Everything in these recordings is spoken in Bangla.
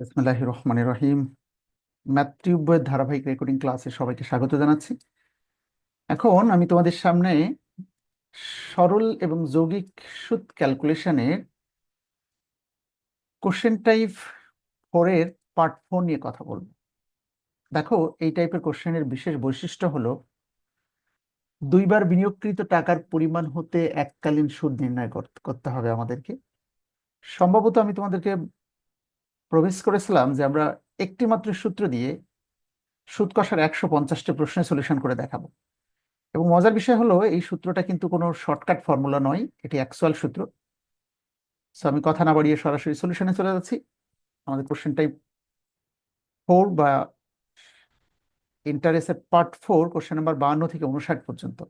বিসমিল্লাহির রহমানির রহিম ম্যাথ ধারাবাহিক রেকর্ডিং ক্লাসে সবাইকে স্বাগত জানাচ্ছি। এখন আমি তোমাদের সামনে সরল এবং যৌগিক সুদ ক্যালকুলেশনের কোশ্চেন টাইপ ফোরের পার্ট ফোর নিয়ে কথা বলব। দেখো, এই টাইপের কোশ্চেনের বিশেষ বৈশিষ্ট্য হলো, দুইবার বিনিয়োগকৃত টাকার পরিমাণ হতে এককালীন সুদ নির্ণয় করতে হবে আমাদেরকে। সম্ভবত আমি তোমাদেরকে প্রমিস করেছিলাম যে আমরা একটি মাত্র সূত্র দিয়ে সুদ কষার একশো পঞ্চাশটি প্রশ্নের সলিউশন করে দেখাবো। এবং মজার বিষয় হলো, এই সূত্রটা কিন্তু কোনো শর্টকাট ফর্মুলা নয়, এটি অ্যাকচুয়াল সূত্র। সো আমি কথা না বাড়িয়ে সরাসরি সলিউশনে চলে যাচ্ছি। আমাদের কোশ্চেন টাইপ ফোর বা ইন্টারেস্টের পার্ট ফোর কোশ্চেন নাম্বার বাহান্ন থেকে উনষাট পর্যন্ত।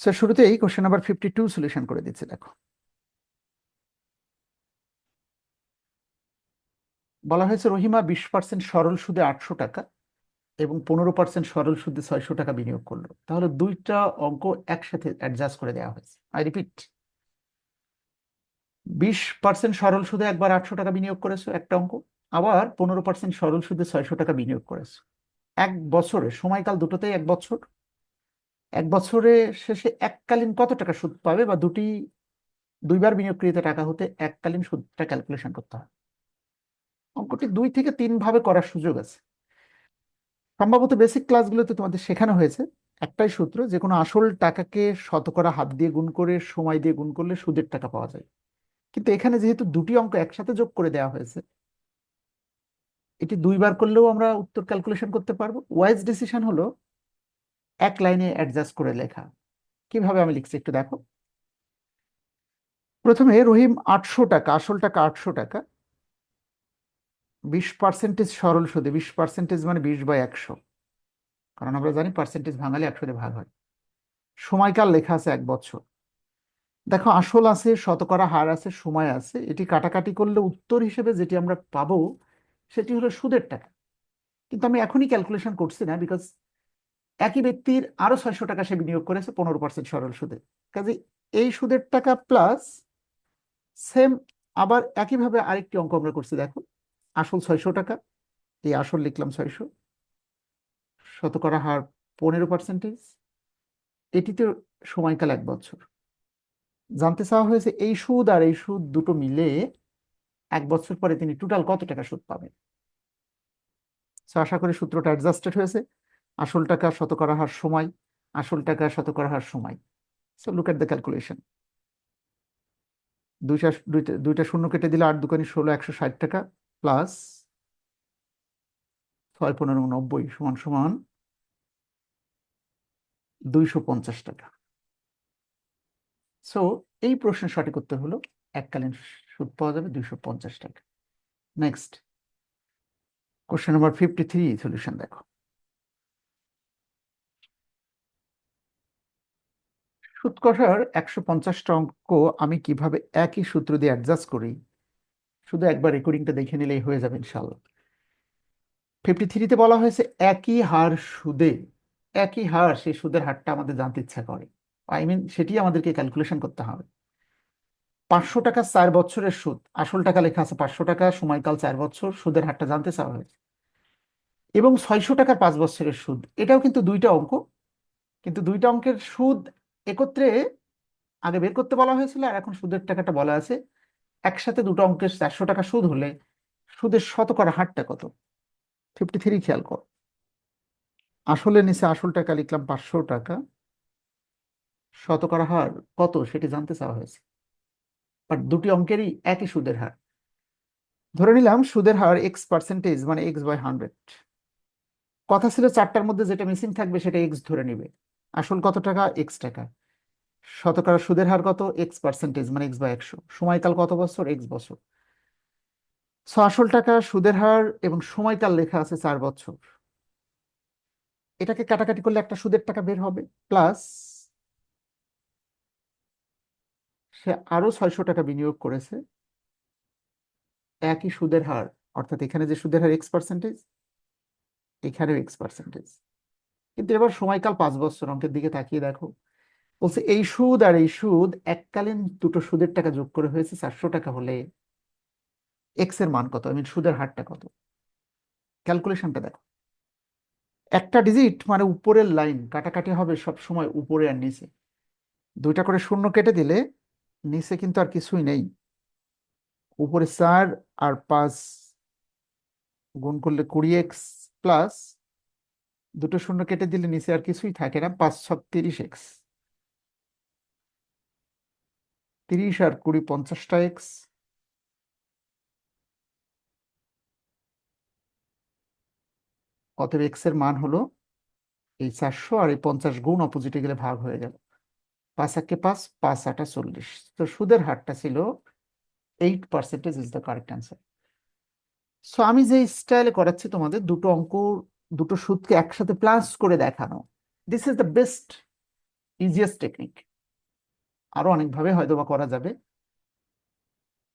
সো শুরুতেই question number fifty two solution করে দিচ্ছি, দেখো। বলা হয়েছে রহিমা বিশ পার্সেন্ট সরল সুদে আটশো টাকা এবং পনেরো পার্সেন্ট সরল সুদে ছয়শো টাকা বিনিয়োগ করল। তাহলে দুইটা অঙ্ক একসাথে অ্যাডজাস্ট করে দেওয়া হয়েছে। আই রিপিট বিশ পার্সেন্ট সরল সুদে একবার আটশো টাকা বিনিয়োগ করেছ, একটা অঙ্ক। আবার পনেরো পার্সেন্ট সরল সুদে ছয়শো টাকা বিনিয়োগ করেছ। এক বছরে, সময়কাল দুটোতেই এক বছর। এক বছরে শেষে এককালীন কত টাকা সুদ পাবে বা দুটি, দুইবার বিনিয়োগকৃত টাকা হতে এককালীন সুদটা ক্যালকুলেশন করতে হয় অঙ্কটি দুই থেকে তিন ভাবে করার সুযোগ আছে। সম্ভবত বেসিক ক্লাসগুলোতে তোমাদের শেখানো হয়েছে। একটাই সূত্র যে কোনো আসল টাকাকে শতকরা হাত দিয়ে গুণ করে, সময় দিয়ে গুণ করলে সুদের টাকা পাওয়া যায়। কিন্তু এখানে যেহেতু দুটি অঙ্ক একসাথে যোগ করে দেওয়া হয়েছে, এটি দুইবার করলেও আমরা উত্তর ক্যালকুলেশন করতে পারব। ওয়াইজ ডিসিশন হলো এক লাইনে অ্যাডজাস্ট করে লেখা। কীভাবে আমি লিখছি একটু দেখো। প্রথমে রহিম আটশো টাকা, আসল টাকা আটশো টাকা। বিশ পার্সেন্টেজ সরল সুদে, বিশ পার্সেন্টেজ মানে বিশ বাই একশো। কারণ আমরা জানি পার্সেন্টেজ ভাঙালে একশো দিয়ে ভাগ হয়। সময়কাল লেখা আছে এক বছর। দেখো, আসল আছে, শতকরা হার আছে, সময় আছে। এটি কাটাকাটি করলে উত্তর হিসেবে যেটি আমরা পাবো, সেটি হলো সুদের টাকা। কিন্তু আমি এখনই ক্যালকুলেশন করছি না বিকজ একই ব্যক্তির আরও ছয়শো টাকা সে বিনিয়োগ করেছে, পনেরো পার্সেন্ট সরল সুদে। কাজে এই সুদের টাকা প্লাস সেম আবার একইভাবে আরেকটি অঙ্ক আমরা করছি, দেখো। আসল ছয়শো টাকা, এই আসল লিখলাম ছয়শো। শতকরা হার পনেরো পার্সেন্টেজ এটিতে সময়কাল এক বছর। জানতে চাওয়া হয়েছে এই সুদ আর এই সুদ দুটো মিলে এক বছর পরে তিনি টোটাল কত টাকা সুদ পাবেন? আশা করি সূত্রটা অ্যাডজাস্টেড হয়েছে। আসল টাকা শতকরা হার সময়, আসল টাকা শতকরা হার সময়। So look at the calculation দুইটা দুইটা শূন্য কেটে দিলে আট দুকানি ষোলো, একশো ষাট টাকা। প্লাস ছয় পনেরো নব্বই সমান সমান দুইশো পঞ্চাশ টাকা। সো এই প্রশ্নের সঠিক উত্তর হলো এককালীন সুদ পাওয়া যাবে দুইশো পঞ্চাশ টাকা। Next question number fifty three solution দেখো। সুদ কষার একশো পঞ্চাশটা অঙ্ক আমি কীভাবে একই সূত্র দিয়ে অ্যাডজাস্ট করি? শুধু একবার রেকর্ডিংটা দেখে নিলেই হয়ে যাবে ইনশাল্লাহ ফিফটি থ্রিতে বলা হয়েছে, একই হার সুদে, একই হার সেই সুদের হারটা আমাদের জানতে ইচ্ছা করে। আই মিন সেটি আমাদেরকে ক্যালকুলেশন করতে হবে। পাঁচশো টাকা চার বছরের সুদ, আসল টাকা লেখা আছে পাঁচশো টাকা, সময়কাল চার বছর, সুদের হারটা জানতে চাওয়া হয়েছে। এবং ছয়শো টাকার পাঁচ বছরের সুদ, এটাও কিন্তু দুইটা অঙ্ক, কিন্তু দুইটা অঙ্কের সুদ একত্রে আগে বের করতে বলা হয়েছিল, আর এখন সুদের টাকাটা বলা আছে একসাথে দুটো অঙ্কের চারশো টাকা সুদ হলে সুদের শতকরা হারটা কত? ফিফটি থ্রি খেয়াল কর। আসলে নিচে আসল টাকা লিখলাম পাঁচশো টাকা। শতকরা হার কত সেটি জানতে চাওয়া হয়েছে। বাট দুটি অঙ্কেরই একই সুদের হার। ধরে নিলাম সুদের হার এক্স পার্সেন্টেজ মানে এক্স বাই হান্ড্রেড কথা ছিল চারটার মধ্যে যেটা মিসিং থাকবে সেটা এক্স ধরে নিবে। আসল কত টাকা? এক্স টাকা। শতকরা সুদের হার কত? এক্স পার্সেন্টেজ মানে এক্স বাই একশো। সময়কাল কত বছর? এক্স বছর। সো আসল টাকা সুদের হার এবং সময়কাল লেখা আছে চার বছর। এটাকে কাটাকাটি করলে একটা সুদের টাকা বের হবে প্লাস সে আরও ছয়শো টাকা বিনিয়োগ করেছে। একই সুদের হার, অর্থাৎ এখানে যে সুদের হার এক্স পার্সেন্টেজ এখানেও এক্স পার্সেন্টেজ কিন্তু এবার সময়কাল পাঁচ বছর, অঙ্কের দিকে তাকিয়ে দেখো। বলছে, এই সুদ আর এই সুদ এককালীন দুটো সুদের টাকা যোগ করে হয়েছে চারশো টাকা হলে এক্সের মান কত? আই মিন সুদের হারটা কত? ক্যালকুলেশনটা দেখো। একটা ডিজিট মানে উপরের লাইন কাটাকাটি হবে সব সময় উপরে আর নিচে। দুইটা করে শূন্য কেটে দিলে নিচে কিন্তু আর কিছুই নেই। উপরে চার আর পাঁচ গুণ করলে কুড়ি এক্স প্লাস দুটো শূন্য কেটে দিলে নিচে আর কিছুই থাকে না, পাঁচ ছ তিরিশ এক্স তিরিশ আর কুড়ি পঞ্চাশটা এক্স অতএব এক্সের মান হলো এই চারশো আর এই পঞ্চাশ গুণ অপোজিটে গেলে ভাগ হয়ে গেল। পাঁচ একে পাঁচ পাঁচ আটা চল্লিশ। তো সুদের হারটা ছিল eight percentage is the correct answer so আমি যে স্টাইলে করাচ্ছি তোমাদের, দুটো অঙ্ক দুটো সুদকে একসাথে প্লাস করে দেখানো। This is the best easiest technique আরও অনেকভাবে হয়তো বা করা যাবে।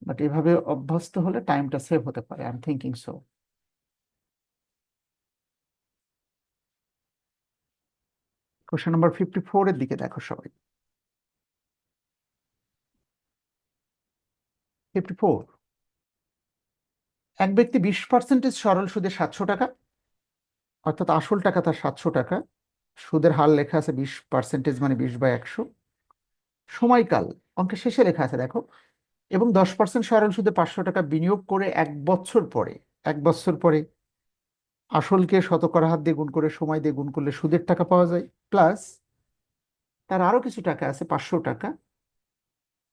বাট এভাবে অভ্যস্ত হলে টাইমটা সেভ হতে পারে, I am thinking so. Question number fifty four দিকে দেখো সবাই। Fifty four. এক ব্যক্তি বিশ পার্সেন্টেজ সরল সুদে সাতশো টাকা, অর্থাৎ আসল টাকা তার সাতশো টাকা। সুদের হার লেখা আছে বিশ পার্সেন্টেজ মানে বিশ বাই একশো। সময়কাল, অঙ্কের শেষে লেখা আছে, দেখো, এবং দশ পার্সেন্ট সরল সুদে পাঁচশো টাকা বিনিয়োগ করে এক বছর পরে, এক বছর পরে আসলকে শতকরা হাত দিয়ে গুণ করে, সময় দিয়ে গুণ করলে সুদের টাকা পাওয়া যায়, প্লাস তার আরও কিছু টাকা আছে, পাঁচশো টাকা।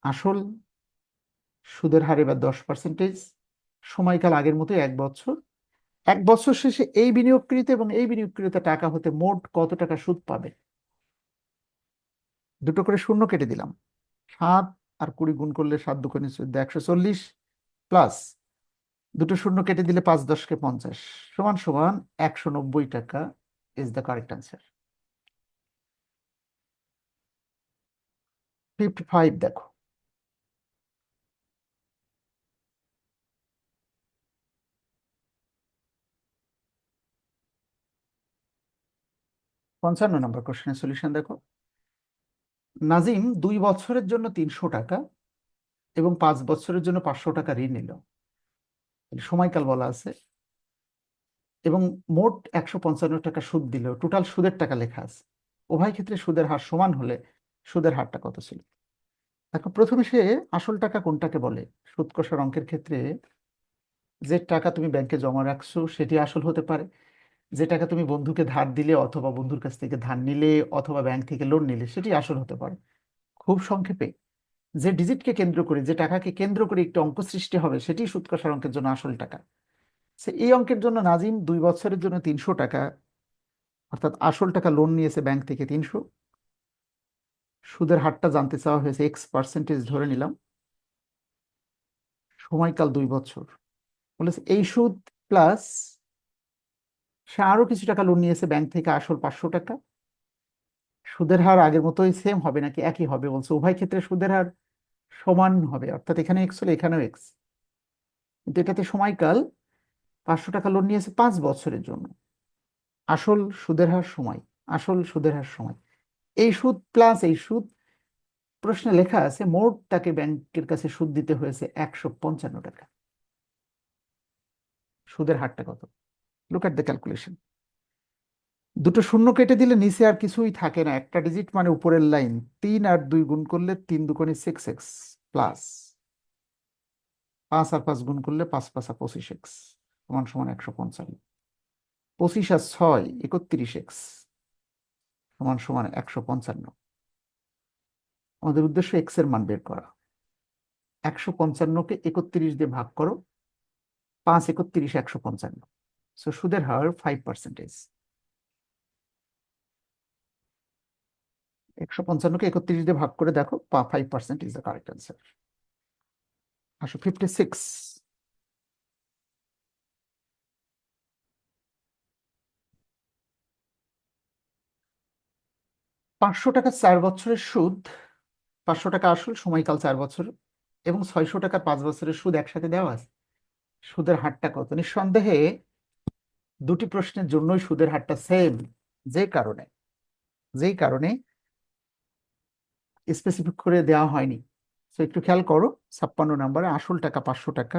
আসল সুদের হার এবার দশ পার্সেন্টেজ সময়কাল আগের মতো এক বছর। এক বছর শেষে এই বিনিয়োগকৃত এবং এই বিনিয়োগকৃত টাকা হতে মোট কত টাকা সুদ পাবে? দুটো করে শূন্য কেটে দিলাম। সাত আর কুড়ি গুণ করলে সাত দুগুণে চোদ্দ একশো চল্লিশ প্লাস দুটো শূন্য কেটে দিলে পাঁচ দশকে পঞ্চাশ। সমান সমান একশো নব্বই টাকা is the correct answer fifty five দেখো। পঞ্চান্ন নম্বর কোশ্চেনের সলিউশন দেখো। নাজিম দুই বছরের জন্য তিনশো টাকা এবং পাঁচ বছরের জন্য পাঁচশো টাকা ঋণ নিল। সময়কাল বলা আছে। এবং মোট একশো পঞ্চান্ন টাকা সুদ দিল। টোটাল সুদের টাকা লেখা আছে। উভয় ক্ষেত্রে সুদের হার সমান হলে সুদের হারটা কত ছিল? দেখো, প্রথমে সে আসল টাকা কোনটাকে বলে? সুদ কষার অঙ্কের ক্ষেত্রে যে টাকা তুমি ব্যাংকে জমা রাখছো, সেটি আসল হতে পারে। যে টাকা তুমি বন্ধুকে ধার দিলে অথবা বন্ধুর কাছ থেকে ধার নিলে অথবা ব্যাংক থেকে লোন নিলে, সেটি আসল হতে পারে। খুব সংক্ষেপে, যে ডিজিটকে কেন্দ্র করে, যে টাকাকে কেন্দ্র করে একটি অঙ্ক সৃষ্টি হবে, সেটি সুদ কষার অঙ্কের জন্য আসল টাকা। সে এই অঙ্কের জন্য নাজিম দুই বছরের জন্য তিনশো টাকা, অর্থাৎ আসল টাকা লোন নিয়েছে ব্যাংক থেকে তিনশো। সুদের হারটা জানতে চাওয়া হয়েছে এক্স পার্সেন্টেজ ধরে নিলাম। সময়কাল দুই বছর। বলেছে এই সুদ প্লাস সে আরও কিছু টাকা লোন নিয়েছে ব্যাংক থেকে, আসল পাঁচশো টাকা। সুদের হার আগের মতোই সেম হবে নাকি একই হবে বলছে। উভয় ক্ষেত্রে সুদের হার সমান হবে, অর্থাৎ এখানে এক্স হলে, এখানেও এক্স কিন্তু এটাতে সময়কাল, পাঁচশো টাকা লোন নিয়েছে পাঁচ বছরের জন্য। আসল সুদের হার সময়, আসল সুদের হার সময়। এই সুদ প্লাস এই সুদ, প্রশ্নে লেখা আছে, মোট তাকে ব্যাংকের কাছে সুদ দিতে হয়েছে একশো পঞ্চান্ন টাকা। সুদের হারটা কত? লুক অ্যাট দ্য ক্যালকুলেশন দুটো শূন্য কেটে দিলে নিচে আর কিছুই থাকে না। একটা ডিজিট মানে উপরের লাইন তিন আর দুই গুণ করলে তিন দুগুণে সিক্স এক্স প্লাস পাঁচ আর পাঁচ গুণ করলে পাঁচ পাঁচা পঁচিশ এক্স সমান সমান একশো পঞ্চান্ন। পঁচিশ আর ছয় একত্রিশ এক্স সমান সমান একশো পঞ্চান্ন। আমাদের উদ্দেশ্য এক্সের মান বের করা। একশো পঞ্চান্নকে একত্রিশ দিয়ে ভাগ করো। পাঁচ একত্রিশ, একশো পঞ্চান্ন। সো সুদের হার ফাইভ পার্সেন্টেজ একশো পঞ্চান্নকে একত্রিশ দিয়ে ভাগ করে দেখো five percent is the correct answer আসো ফিফটি সিক্স পাঁচশো টাকা চার বছরের সুদ, পাঁচশো টাকা আসল, সময়কাল চার বছর, এবং ছয়শো টাকার পাঁচ বছরের সুদ একসাথে দেওয়া আছে। সুদের হারটা কত? নিঃসন্দেহে দুটি প্রশ্নের জন্যই সুদের হারটা সেম যে কারণে যেই কারণে স্পেসিফিক করে দেওয়া হয়নি। তো একটু খেয়াল করো, ছাপ্পান্ন নাম্বারে আসল টাকা পাঁচশো টাকা,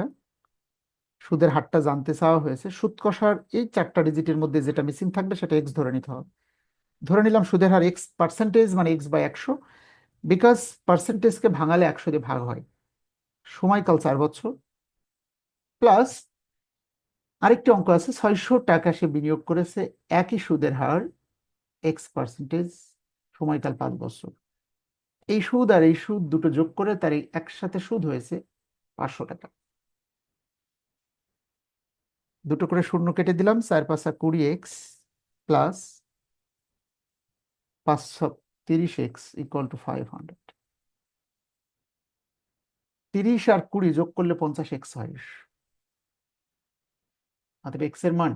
সুদের হারটা জানতে চাওয়া হয়েছে। সুদ কষার এই চারটা ডিজিটের মধ্যে যেটা মিসিং থাকবে, সেটা এক্স ধরে নিতে হবে। ধরে নিলাম সুদের হার এক্স পার্সেন্টেজ মানে এক্স বাই একশো বিকজ পার্সেন্টেজকে ভাঙালে একশো দিয়ে ভাগ হয়। সময়কাল চার বছর প্লাস আরেকটি অঙ্ক আছে, ছয়শো টাকা সে বিনিয়োগ করেছে, একই সুদের হার এক্স পার্সেন্টেজ সময়কাল পাঁচ বছর। এই সুদ আর এই সুদ দুটো যোগ করে তার একসাথে সুদ হয়েছে পাঁচশো টাকা। দুটো করে শূন্য কেটে দিলাম, চার পাঁচা কুড়ি এক্স প্লাস পাঁচশো তিরিশ X equal to five hundred তিরিশ আর কুড়ি যোগ করলে পঞ্চাশ এক্স হয়। অতএব এক্সের মান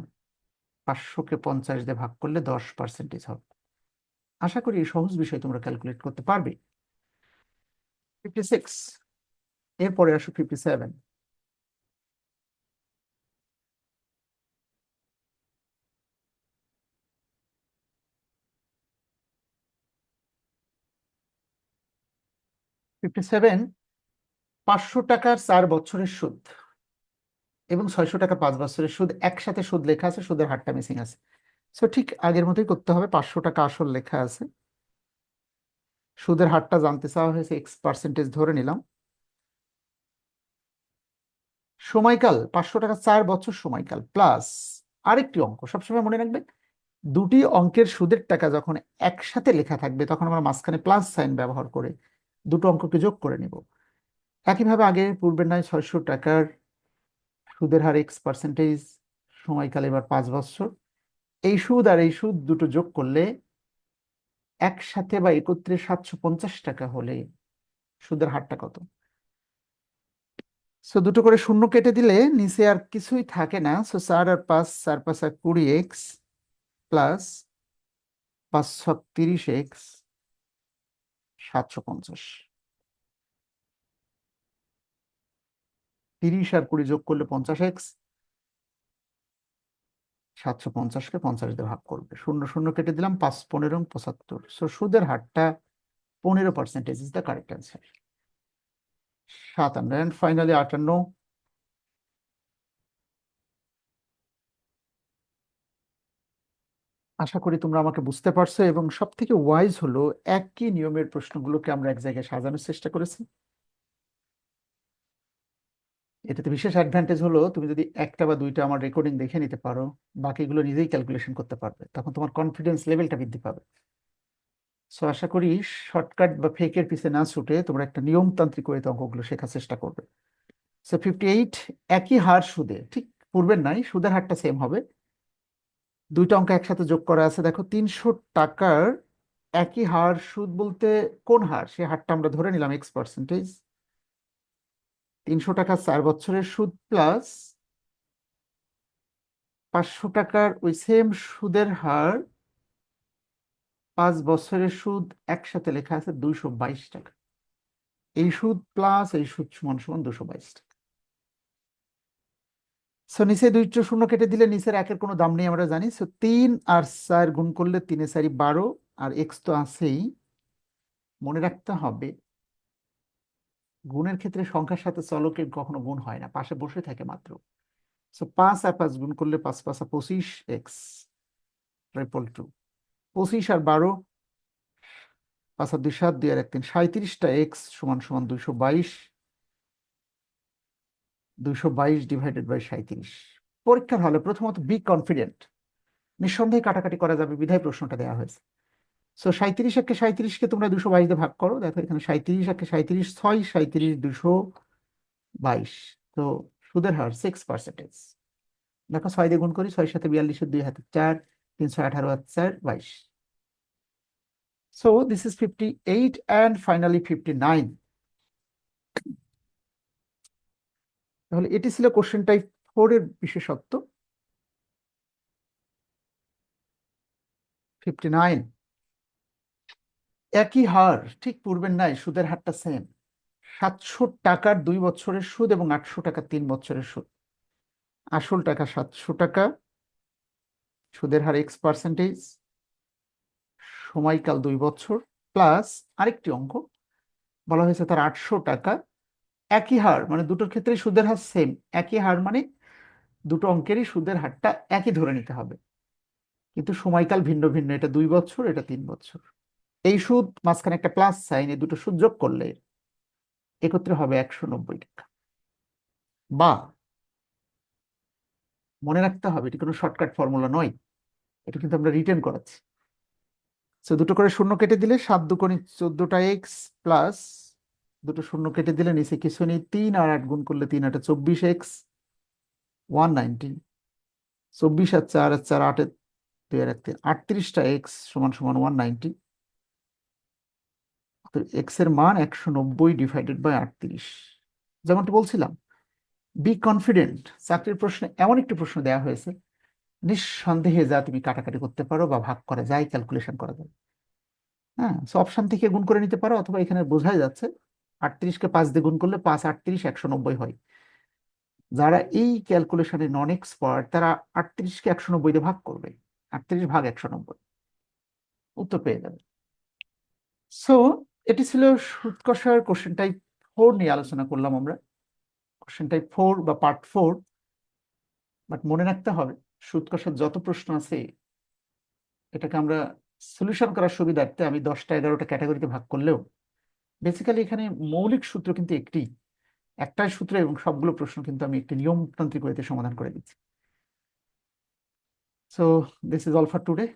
পাঁচশোকে পঞ্চাশ দিয়ে ভাগ করলে দশ পার্সেন্টেজ হবে। আশা করি এই সহজ বিষয় তোমরা ক্যালকুলেট করতে পারবে। ফিফটি সিক্স এরপরে আসো ফিফটি সেভেন ফিফটি সেভেন পাঁচশো টাকার চার বছরের সুদ। এবং ছয়শো টাকা পাঁচ বছরের সুদ, একসাথে সুদ লেখা আছে, সুদের হারটা মিসিং আছে। সো ঠিক আগের মতোই করতে হবে, পাঁচশো টাকা আসল লেখা আছে। সুদের হারটা জানতে চাওয়া হয়েছে এক্স পার্সেন্টেজ ধরে নিলাম। সময়কাল, পাঁচশো টাকা চার বছর সময়কাল প্লাস আরেকটি অঙ্ক, সবসময় মনে রাখবে দুটি অঙ্কের সুদের টাকা যখন একসাথে লেখা থাকবে, তখন আমরা মাঝখানে প্লাস সাইন ব্যবহার করে দুটো অঙ্ককে যোগ করে নিব। একইভাবে আগে পূর্বের নয়, ছয়শো টাকার সুদের হার এক্স পার্সেন্টেজ সময়কাল এবার পাঁচ বছর। এই সুদ আর এই সুদ দুটো যোগ করলে একসাথে বা একত্রে সাতশো পঞ্চাশ টাকা হলে সুদের হারটা কত? সো দুটো করে শূন্য কেটে দিলে নিচে আর কিছুই থাকে না। সো চার আর পাঁচ, চার পাঁচ আর কুড়ি এক্স প্লাস পাঁচশো তিরিশ এক্স সাতশো পঞ্চাশ। তিরিশ আর কুড়ি যোগ করলে পঞ্চাশ এক্স। সাতশো পঞ্চাশকে পঞ্চাশ দিয়ে ভাগ করবে। শূন্য শূন্য কেটে দিলাম, পাঁচ, পনেরো পঁচাত্তর। সো সুদের হারটা পনেরো percentage is the correct answer সাতান্ন অ্যান্ড ফাইনালি আটান্ন আশা করি তোমরা আমাকে বুঝতে পারছ এবং সব থেকে ওয়াইজ হলো একই নিয়মের প্রশ্নগুলোকে আমরা এক জায়গায় সাজানোর চেষ্টা করেছি। এটাতে বিশেষ অ্যাডভান্টেজ হলো তুমি যদি একটা বা দুইটা আমার রেকর্ডিং দেখে নিতে পারো, বাকিগুলো নিজেই ক্যালকুলেশন করতে পারবে, তখন তোমার কনফিডেন্স লেভেলটা বৃদ্ধি পাবে। সো আশা করি শর্টকাট বা ফেকের পিছে না ছুটে তোমরা একটা নিয়মতান্ত্রিক ওয়েতে অঙ্কগুলো শেখার চেষ্টা করবে। সো ফিফটি এইট একই হার সুদে, ঠিক পূর্বের নাই, সুদের হারটা সেম হবে। দুইটা অঙ্ক একসাথে যোগ করা আছে, দেখো তিনশো টাকার একই হার সুদ বলতে কোন হার? সে হারটা আমরা ধরে নিলাম এক্স পার্সেন্টেজ তিনশো টাকা চার বছরের সুদ প্লাস পাঁচশো টাকার ওই সেম সুদের হার পাঁচ বছরের সুদ একসাথে লেখা আছে দুইশো বাইশ টাকা। এই সুদ প্লাস এই সুদ সমান সমান দুশো বাইশ টাকা। সো নিচে দুইটো শূন্য কেটে দিলে নিচের একের কোনো দাম নেই আমরা জানি। সো তিন আর চার গুণ করলে তিনে চারি বারো, আর এক্স তো আছেই। মনে রাখতে হবে গুণের ক্ষেত্রে সংখ্যার সাথে চলকের কখনো গুণ হয় না, পাশে বসে থাকে মাত্র। সো পাঁচ আর পাঁচ গুণ করলে পাঁচ, পাঁচা পঁচিশ এক্স ট্রিপল টু পঁচিশ আর বারো, পাঁচ আর দুই, সাত, দুই আর এক, তিন সাঁত্রিশটা এক্স সমান সমান দুইশো বাইশ দুইশো বাইশ ডিভাইডেড বাই সাঁত্রিশ পরীক্ষার হলে প্রথমত বি কনফিডেন্ট নিঃসন্দেহে কাটাকাটি করা যাবে বিধায় প্রশ্নটা দেওয়া হয়েছে। সো সাঁত্রিশ একে সাঁত্রিশকে তোমরা দুশো বাইশ দিয়ে ভাগ করো। দেখো এখানে সাঁত্রিশ একে সাঁত্রিশ ছয় সাঁত্রিশ দুশো বাইশ। তো, সুদের হার সিক্স পার্সেন্টেজ দেখো ছয় দিয়ে গুণ করি ছয় সাথে বিয়াল্লিশের দুই হাতে চার, তিনশো আঠারো হাত চার, বাইশ। So this is fifty eight and finally fifty nine তাহলে এটি ছিল কোশ্চেন টাইপ ফোর এর বিশেষত্ব। ফিফটি নাইন একই হার, ঠিক পূর্বের নাই সুদের হারটা সেম সাতশো টাকার দুই বছরের সুদ এবং আটশো টাকা তিন বছরের সুদ। আসল টাকা সাতশো টাকা, সুদের হার এক্স পার্সেন্টেজ সময়কাল দুই বছর প্লাস আরেকটি অঙ্ক, বলা হয়েছে তার আটশো টাকা। একই হার মানে দুটোর ক্ষেত্রে সুদের হার সেম একই হার মানে দুটো অঙ্কেরই সুদের হারটা একই ধরে নিতে হবে। কিন্তু সময়কাল ভিন্ন ভিন্ন, এটা দুই বছর, এটা তিন বছর। এই সুদ মাঝখানে একটা প্লাস সাইন এই দুটো সুদ যোগ করলে একত্রে হবে একশো নব্বই টাকা। বা মনে রাখতে হবে, এটি কোনো শর্টকাট ফর্মুলা নয়, এটা কিন্তু আমরা রিটার্ন করাচ্ছি। তো দুটো করে শূন্য কেটে দিলে সাত দুকোনি চোদ্দটা এক্স প্লাস দুটো শূন্য কেটে দিলে নিচে কিছু নেই, তিন আর আট গুণ করলে তিন আটে চব্বিশ এক্স ওয়ান নাইনটিন চব্বিশ আর চার আর চার আটে দুই আর এক তিন, আটত্রিশটা এক্স সমান সমান ওয়ান নাইনটি এক্সের মান একশো নব্বই ডিভাইডেড বাই আটত্রিশ। যেমনটা বলছিলাম বি কনফিডেন্ট চাকরির প্রশ্নে এমন একটি প্রশ্ন দেওয়া হয়েছে, নিঃসন্দেহে যা তুমি কাটাকাটি করতে পারো বা ভাগ করা যায় ক্যালকুলেশন করা যায়। হ্যাঁ সো অপশন থেকে গুণ করে নিতে পারো, অথবা এখানে বোঝাই যাচ্ছে, আটত্রিশকে পাঁচ দিয়ে গুণ করলে পাঁচ, আটত্রিশ, একশো নব্বই হয়। যারা এই ক্যালকুলেশনে নন এক্সপার্ট তারা আটত্রিশকে একশো নব্বই দিয়ে ভাগ করবে। আটত্রিশ ভাগ একশো নব্বই। উত্তর পেয়ে যাবে। সো এটি ছিল সুৎকষার কোশ্চেন টাইপ ফোর নিয়ে আলোচনা করলাম আমরা। কোশ্চেন টাইপ ফোর বা পার্ট ফোর বাট মনে রাখতে হবে সুৎকষার যত প্রশ্ন আছে, এটাকে আমরা সলিউশন করার সুবিধার্থে আমি দশটা এগারোটা ক্যাটাগরিতে ভাগ করলেও বেসিক্যালি এখানে মৌলিক সূত্র কিন্তু একটি, একটাই সূত্র এবং সবগুলো প্রশ্ন কিন্তু আমি একটি নিয়মতান্ত্রিক সমাধান করে দিচ্ছি। So this is all for today